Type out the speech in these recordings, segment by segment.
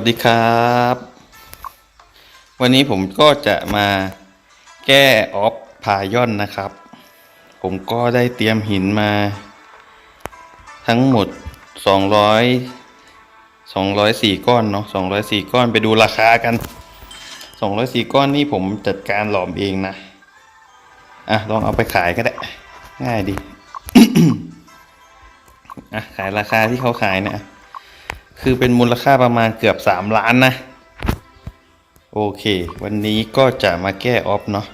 สวัสดีครับ วันนี้ผมก็จะมาแก้ออฟพายอนนะครับ ผมก็ได้เตรียมหินมา ทั้งหมด 200 204 ก้อนเนาะ204 ก้อนไปดูราคากัน 204 ก้อนนี่ผมจัดการหลอมเองนะ อะ ลองเอาไปขายก็ได้ ง่ายดี อะ ขายราคาที่เขาขายนะ คือเป็นมูลค่าประมาณเกือบ 3 ล้านนะ โอเค วันนี้ก็จะมาแก้ออฟเนาะ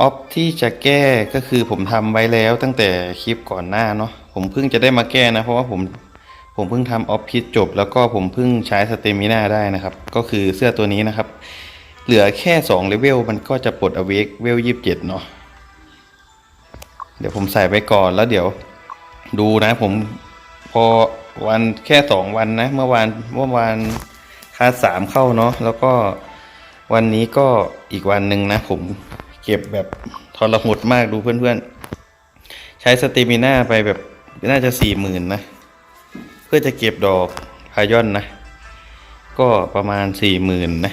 ออฟที่จะแก้ก็คือผมทำไว้แล้วตั้งแต่คลิปก่อนหน้าเนาะผมเพิ่งจะได้มาแก้นะ เพราะว่าผมผมเพิ่งทำออฟพิทจบ แล้วก็ผมเพิ่งใช้สเตมิน่าได้นะครับ ก็คือเสื้อตัวนี้นะครับ เหลือแค่2เลเวลมันก็จะปลดอเวกเวลยี่สิบเจ็ดเนาะเดี๋ยวผมใส่ไปก่อนแล้วเดี๋ยว ดูนะผมพอ วันแค่สองวันนะ เมื่อวานเมื่อวานคาสามเข้าเนาะแล้วก็วันนี้ก็อีกวันหนึ่งนะ ผมเก็บแบบทรหดมากดูเพื่อนๆ ใช้สเตมิน่าไปแบบน่าจะสี่หมื่นนะ เพื่อจะเก็บดอกพายอนนะ ก็ประมาณสี่หมื่นนะ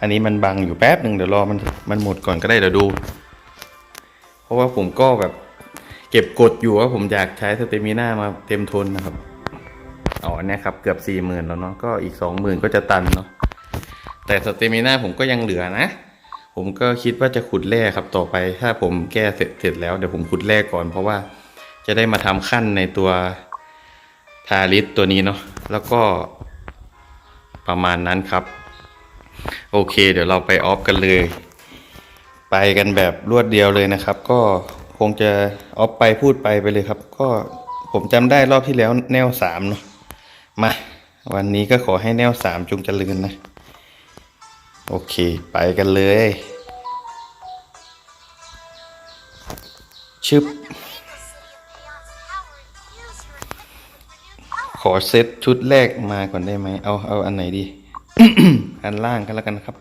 อันนี้มันบังอยู่แป๊บหนึ่งเดี๋ยวรอมันมันหมดก่อนก็ได้เดี๋ยวดู เพราะว่าผมก็แบบเก็บกดอยู่ว่าผมอยากใช้สเตมิน่ามาเต็มทนนะครับ อ๋อเนี่ยครับเกือบสี่หมื่นแล้วเนาะก็อีกสองหมื่นก็จะตันเนาะแต่สเตมิน่าผมก็ยังเหลือนะ ผมก็คิดว่าจะขุดแร่ครับต่อไป ถ้าผมแก้เสร็จเสร็จแล้วเดี๋ยวผมขุดแร่ก่อน เพราะว่าจะได้มาทำขั้นในตัวทาริสตัวนี้เนาะแล้วก็ประมาณนั้นครับ โอเค เดี๋ยวเราไปออฟกันเลย ไปกันแบบรวดเดียวเลยนะครับ ก็คงจะออฟไปพูดไปไปเลยครับ ก็ผมจำได้รอบที่แล้วแนวสามเนาะ มา วันนี้ก็ขอให้แนวสามจงเจริญนะ โอเค ไปกันเลย ชึบ ขอเซตชุดแรกมาก่อนได้ไหม เอาเอาอันไหนดี อันล่างกันแล้วกันครับ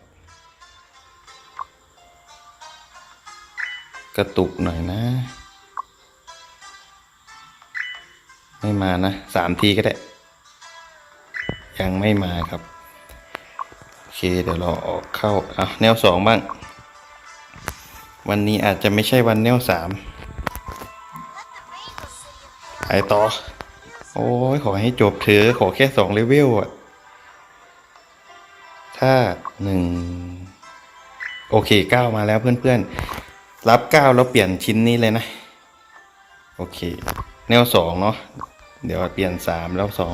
กระตุกหน่อยนะ ไม่มานะสามทีก็ได้ ยังไม่มาครับโอเคเดี๋ยวเราออกเข้าอะแนวสองบ้าง วันนี้อาจจะไม่ใช่วันแนวสามไปต่อ โอ้ยขอให้จบเถอะขอแค่สองเลเวลอะถ้าหนึ่งโอเคเก้ามาแล้วเพื่อนๆ รับเก้าแล้วเปลี่ยนชิ้นนี้เลยนะ โอเค แนวสองเนาะเดี๋ยวเปลี่ยนสามแล้วสอง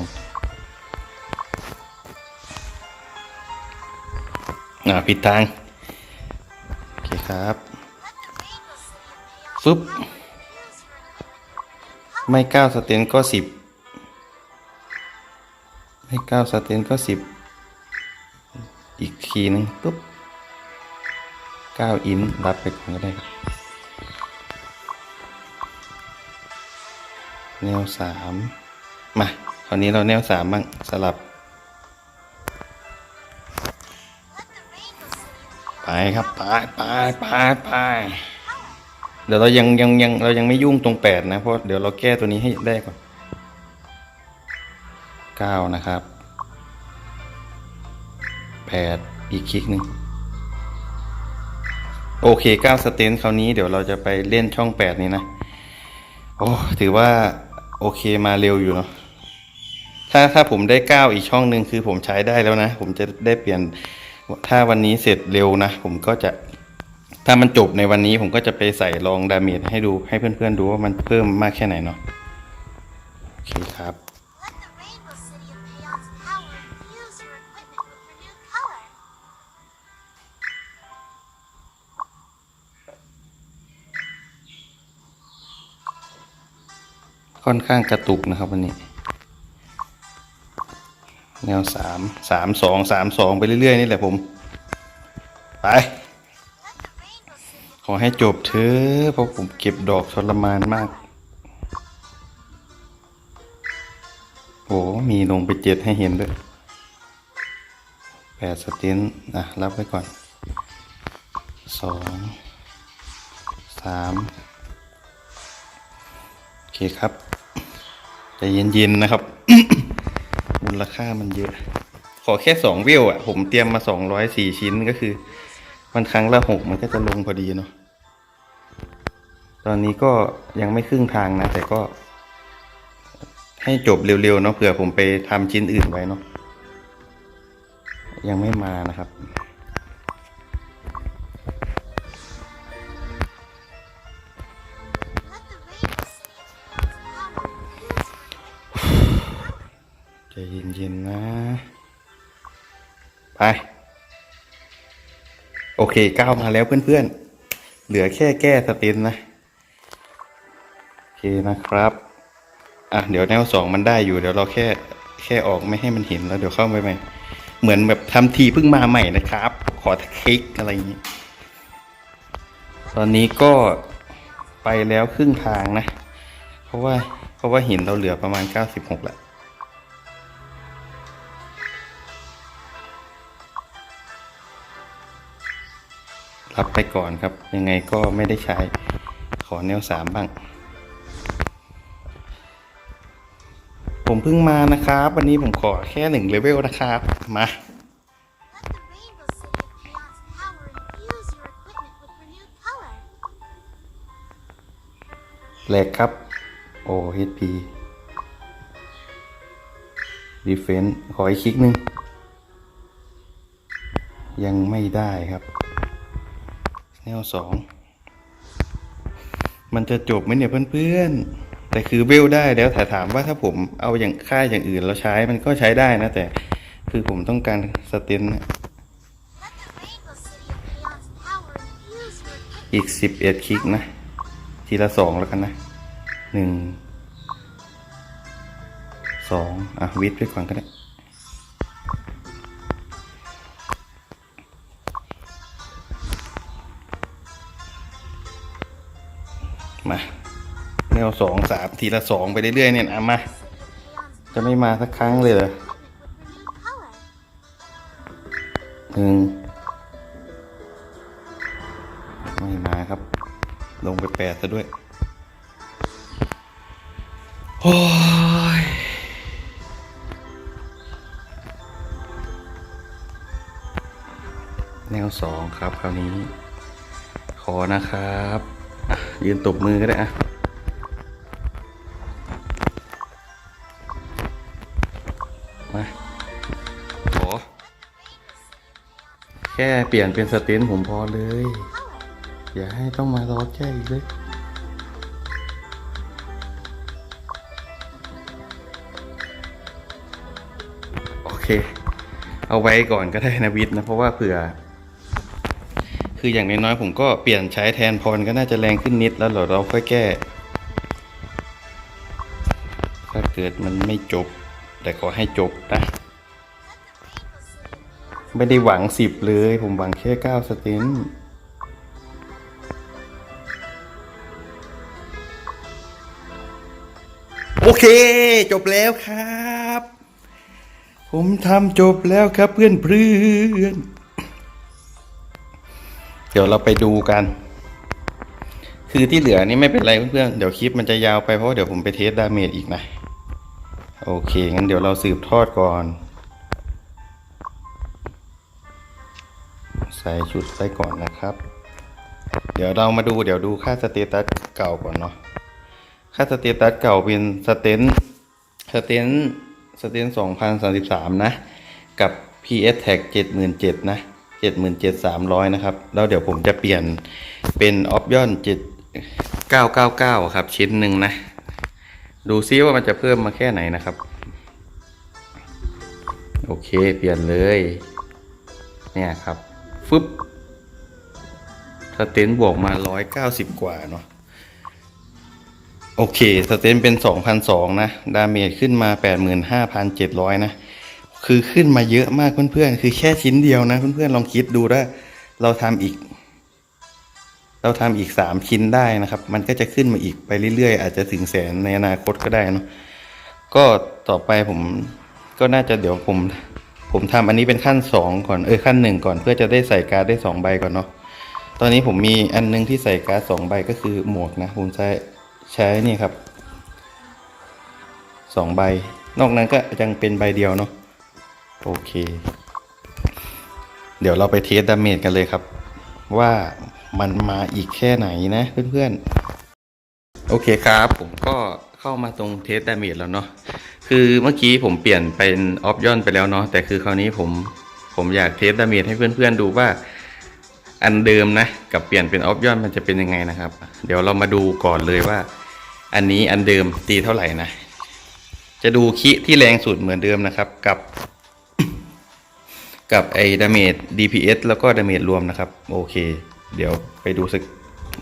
อ่าผิดทาง โอเคครับฟึบไม่เก้าสเตนก็สิบไม่เก้าสเตนก็สิบอีกทีนึงปุ๊บเก้าอินรับไปก่อนก็ได้ครับแนวสามมาคราวนี้เราแนวสามบ้างสลับ ไปครับไปไปไปไปเดี๋ยวเรายังยังยังเรายังไม่ยุ่งตรงแปดนะเพราะเดี๋ยวเราแก้ตัวนี้ให้ได้ก่อนเก้านะครับแปดอีกคลิกหนึ่งโอเคเก้าสเตนคราวนี้เดี๋ยวเราจะไปเล่นช่องแปดนี้นะโอ้ถือว่าโอเคมาเร็วอยู่เนาะถ้าถ้าผมได้เก้าอีกช่องหนึ่งคือผมใช้ได้แล้วนะ ผมจะได้เปลี่ยน ถ้าวันนี้เสร็จเร็วนะ ผมก็จะ ถ้ามันจบในวันนี้ผมก็จะไปใส่ลองดาเมจให้ดูให้เพื่อนๆดูว่ามันเพิ่มมากแค่ไหนเนาะโอเคครับค่อนข้างกระตุกนะครับวันนี้ แนวสามสามสองสามสองไปเรื่อยๆนี่แหละผม ไป ขอให้จบเถอะเพราะผมเก็บดอกทรมานมากโอ้มีลงไปเจ็ดให้เห็นด้วยแปดสเตนอะ รับไว้ก่อนสองสามโอเคครับใจเย็นๆนะครับ มูลค่ามันเยอะ ขอแค่สองเวอะ ผมเตรียมมาสองร้อยสี่ชิ้นก็คือ มันครั้งละหกมันก็จะลงพอดีเนาะตอนนี้ก็ยังไม่ครึ่งทางนะ แต่ก็ ให้จบเร็วๆเนาะเผื่อผมไปทำชิ้นอื่นไว้เนาะยังไม่มานะครับ ไป โอเคก้าวมาแล้วเพื่อนๆ เหลือแค่แก้สเตนนะ โอเคนะครับ อะ เดี๋ยวแนวสองมันได้อยู่ เดี๋ยวเราแค่แค่ออกไม่ให้มันเห็นแล้วเดี๋ยวเข้าไปใหม่ เหมือนแบบทำทีเพิ่งมาใหม่นะครับ ขอคลิกอะไรอย่างนี้ ตอนนี้ก็ไปแล้วครึ่งทางนะ เพราะว่าเพราะว่าหินเราเหลือประมาณ 96แล้ว รับไปก่อนครับ ยังไงก็ไม่ได้ใช้ ขอแนวสามบ้าง ผมเพิ่งมานะครับ วันนี้ผมขอแค่หนึ่งเลเวลนะครับ มาแหลกครับ โอ้ HP Defense ขออีกคลิกหนึ่ง ยังไม่ได้ครับ แนวสองมันจะจบไหมเนี่ยเพื่อนๆ แต่คือเวลได้แล้วแต่ถามว่าถ้าผมเอาอย่างค่ายอย่างอื่นแล้วใช้มันก็ใช้ได้นะ แต่คือผมต้องการสเตนอีกสิบเอ็ดคลิกนะ ทีละสองแล้วกันนะหนึ่งสองอะวิทย์ไปก่อนก็ได้ มาแนวสองสามทีละสองไปเรื่อยๆเนี่ยนะมา จะไม่มาสักครั้งเลยเหรอหนึ่งไม่มาครับ ลงไปแปดซะด้วย โอ้ยแนวสองครับคราวนี้ ขอนะครับ ยืนตบมือก็ได้อะมาขอแค่เปลี่ยนเป็นสเตนผมพอเลย อย่าให้ต้องมารอแก้อีกเลยโอเค เอาไว้ก่อนก็ได้นะวิทย์นะ เพราะว่าเผื่อ คืออย่างน้อยๆผมก็เปลี่ยนใช้แทนพรก็น่าจะแรงขึ้นนิดแล้วเดี๋ยวเราค่อยแก้ ถ้าเกิดมันไม่จบ แต่ขอให้จบนะไม่ได้หวังสิบเลย ผมหวังแค่เก้าสเตนโอเค จบแล้วครับ ผมทำจบแล้วครับเพื่อนเพื่อน ดี๋ยวเราไปดูกัน คือที่เหลือนี่ไม่เป็นไรเพื่อนๆเดี๋ยวคลิปมันจะยาวไปเพราะาเดี๋ยวผมไปเทสดาเมจอีกนะ โอเค งั้นเดี๋ยวเราสืบทอดก่อน ใส่ชุดไปก่อนนะครับ เดี๋ยวเรามาดูเดี๋ยวดูค่าสเตตัสเก่าก่อนเนาะค่าสเตตัสเก่าเป็นสเตนสเตนสเตนสองพันสามสิบสามนะ กับ PS Tag เจ็ดหมื่นเจ็ดนะ เจ็ดหมื่นเจ็ดสามร้อยนะครับ แล้วเดี๋ยวผมจะเปลี่ยนเป็นออฟยอนเจ็ดเก้าเก้าเก้าครับ ชิ้นหนึ่งนะ ดูซิว่ามันจะเพิ่มมาแค่ไหนนะครับ โอเค เปลี่ยนเลย เนี่ยครับ ฟึบสเตนบวกมาร้อยเก้าสิบกว่าเนาะโอเค สเตนเป็นสองพันสองนะ ดาเมจขึ้นมาแปดหมื่นห้าพันเจ็ดร้อยนะ คือขึ้นมาเยอะมากเพื่อนๆ คือแค่ชิ้นเดียวนะเพื่อนๆ ลองคิดดูว่าเราทำอีก เราทำอีกสามชิ้นได้นะครับ มันก็จะขึ้นมาอีกไปเรื่อยๆ อาจจะถึงแสนในอนาคตก็ได้เนาะ ก็ต่อไปผมก็น่าจะเดี๋ยวผม ผมทำอันนี้เป็นขั้นสองก่อน เออขั้นหนึ่งก่อนเพื่อจะได้ใส่การ์ดได้สองใบก่อนเนาะ ตอนนี้ผมมีอันนึงที่ใส่การ์ดสองใบก็คือหมวกนะ ผมใช้ใช้นี่ครับสองใบ นอกนั้นก็ยังเป็นใบเดียวเนาะ โอเค เดี๋ยวเราไปเทสดาเมจกันเลยครับ ว่ามันมาอีกแค่ไหนนะเพื่อนๆ โอเคครับ ผมก็เข้ามาตรงเทสดาเมจแล้วเนาะคือเมื่อกี้ผมเปลี่ยนเป็นออฟยอนไปแล้วเนาะแต่คือคราวนี้ผมผมอยากเทสดาเมจให้เพื่อนๆดูว่าอันเดิมนะกับเปลี่ยนเป็นออฟยอนมันจะเป็นยังไงนะครับ เดี๋ยวเรามาดูก่อนเลยว่า อันนี้อันเดิมตีเท่าไหร่นะ จะดูคิที่แรงสุดเหมือนเดิมนะครับ กับ กับไอ้ดาเมจ DPS แล้วก็ดาเมจรวมนะครับ โอเค เดี๋ยวไปดูสัก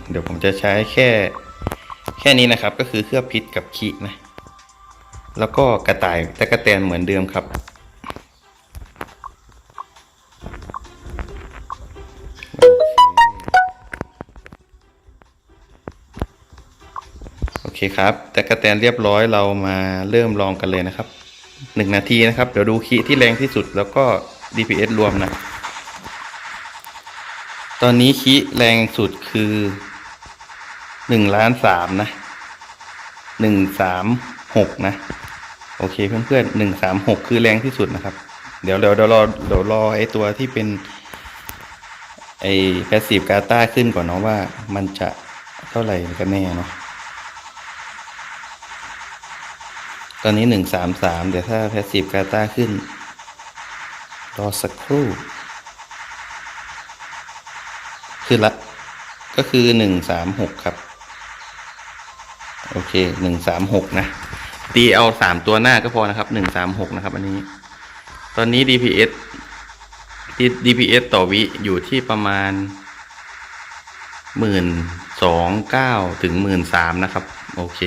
เดี๋ยวผมจะใช้แค่ แค่นี้นะครับ ก็คือเครือบพิษกับคินะ แล้วก็กระต่ายตะกะแตนเหมือนเดิมครับ โอเคครับตะกะแตนเรียบร้อยเรามาเริ่มลองกันเลยนะครับหนึ่งนาทีนะครับ เดี๋ยวดูคีที่แรงที่สุดแล้วก็ DPS รวมนะ ตอนนี้คีแรงสุดคือหนึ่งล้านสามนะหนึ่งสามหกนะ โอเคเพื่อนๆหนึ่งสามหกคือแรงที่สุดนะครับ เดี๋ยวเดี๋ยวเดี๋ยวรอเดี๋ยวรอไอตัวที่เป็น ไอแพสซีฟกาตาขึ้นก่อนเนาะว่ามันจะเท่าไหร่กันแน่เนาะตอนนี้หนึ่งสามสามเดี๋ยวถ้าแพสซีฟกาตาขึ้น รอสักครู่ขึ้นละ ก็คือหนึ่งสามหกครับ โอเคหนึ่งสามหกนะ ตีเอาสามตัวหน้าก็พอนะครับหนึ่งสามหกนะครับอันนี้ ตอนนี้ DPS DPS ต่อวิอยู่ที่ประมาณหมื่นสองเก้าถึงหมื่นสามนะครับ โอเค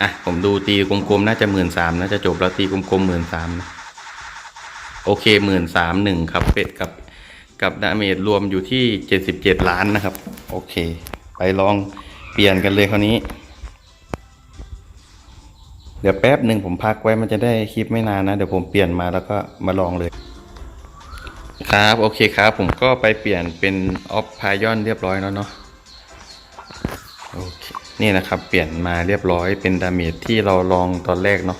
อะ ผมดูตีกลมๆ น่าจะหมื่นสามน่าจะจบแล้วตีกลมๆหมื่นสามนะ โอเคหมื่นสามหนึ่งครับเป็ดกับกับดาเมจรวมอยู่ที่เจ็ดสิบเจ็ดล้านนะครับ โอเค ไปลองเปลี่ยนกันเลยคราวนี้ เดี๋ยวแป๊บหนึ่งผมพักไว้มันจะได้คลิปไม่นานนะ เดี๋ยวผมเปลี่ยนมาแล้วก็มาลองเลย ครับโอเคครับ ผมก็ไปเปลี่ยนเป็นออฟพายอนเรียบร้อยแล้วเนาะโอเคนี่นะครับเปลี่ยนมาเรียบร้อยเป็นดาเมจที่เราลองตอนแรกเนาะ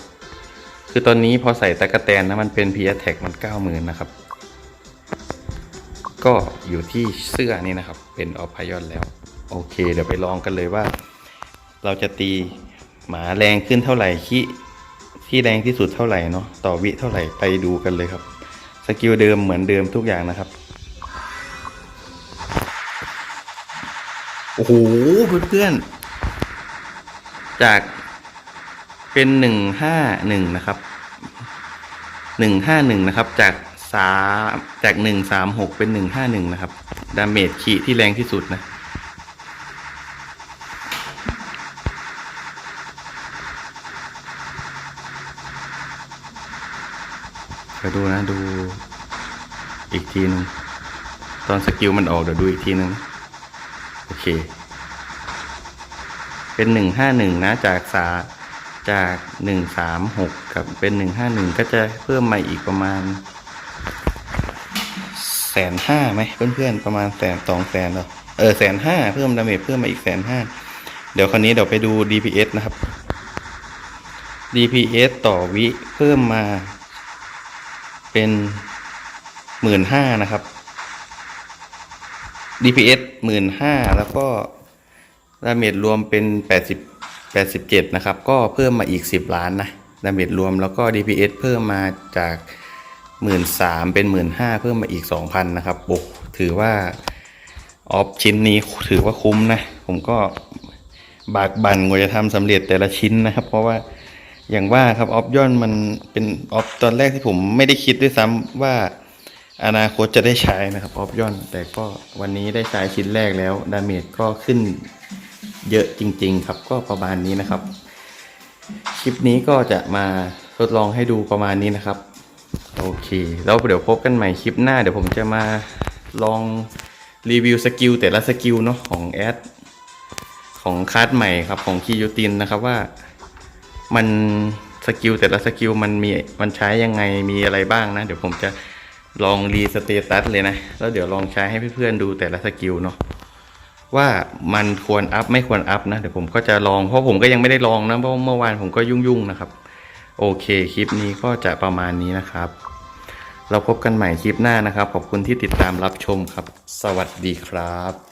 คือตอนนี้พอใส่ตะกะแตนนะมันเป็นพีแท็กมันเก้าหมื่นนะครับ ก็อยู่ที่เสื้อนี่นะครับ เป็นออฟพยอนแล้ว โอเค เดี๋ยวไปลองกันเลยว่า เราจะตีหมาแรงขึ้นเท่าไหร่ขี้ที่แรงที่สุดเท่าไหร่เนาะต่อวิเท่าไหร่ไปดูกันเลยครับ สกิลเดิมเหมือนเดิมทุกอย่างนะครับ โอ้โหเพื่อนๆจาก เป็นหนึ่งห้าหนึ่งนะครับหนึ่งห้าหนึ่งนะครับ จากสามจากหนึ่งสามหกเป็นหนึ่งห้าหนึ่งนะครับ ดาเมจขีที่แรงที่สุดนะเดี๋ยวดูนะดูอีกทีหนึง ตอนสกิลมันออกเดี๋ยวดูอีกทีหนึง โอเค เป็นหนึ่งห้าหนึ่งนะจากสา จากหนึ่งสามหกกับเป็นหนึ่งห้าหนึ่งก็จะเพิ่มมาอีกประมาณแสนห้าไหมเพื่อนๆประมาณแสนสองแสนหรอเออแสนห้าเพิ่มดาเมจเพิ่มมาอีกแสนห้าเดี๋ยวคราวนี้เดี๋ยวไปดู DPS นะครับ DPS ต่อวิเพิ่มมาเป็นหมื่นห้านะครับ DPS หมื่นห้าแล้วก็ดาเมจรวมเป็นแปดสิบ แปดสิบเจ็ดนะครับ ก็เพิ่มมาอีกสิบล้านนะดาเมจรวมแล้วก็ DPS เพิ่มมาจากหมื่นสามเป็นหมื่นห้าเพิ่มมาอีกสองพันนะครับโอ้ถือว่าออฟชิ้นนี้ถือว่าคุ้มนะ ผมก็บากบั่นกว่าจะทำสำเร็จแต่ละชิ้นนะครับ เพราะว่าอย่างว่าครับออฟย่อนมันเป็นออฟตอนแรกที่ผมไม่ได้คิดด้วยซ้ำว่าอนาคตจะได้ใช้นะครับออฟย่อนแต่ก็วันนี้ได้ใช้ชิ้นแรกแล้วดาเมจก็ขึ้น เยอะจริง ๆ ครับ ก็ประมาณนี้นะครับ คลิปนี้ก็จะมาทดลองให้ดูประมาณนี้นะครับ โอเค แล้วเดี๋ยวพบกันใหม่คลิปหน้า เดี๋ยวผมจะมาลองรีวิวสกิลแต่ละสกิลเนาะของแอดของคาร์ดใหม่ครับของคิยูตินนะครับว่ามันสกิลแต่ละสกิลมันมีมันใช้ยังไงมีอะไรบ้างนะ เดี๋ยวผมจะลองรีสเตตัสเลยนะ แล้วเดี๋ยวลองใช้ให้เพื่อนๆดูแต่ละสกิลเนาะ ว่ามันควรอัพไม่ควรอัพนะเดี๋ยวผมก็จะลองเพราะผมก็ยังไม่ได้ลองนะเพราะเมื่อวานผมก็ยุ่งๆนะครับ โอเคคลิปนี้ก็จะประมาณนี้นะครับ เราพบกันใหม่คลิปหน้านะครับ ขอบคุณที่ติดตามรับชมครับ สวัสดีครับ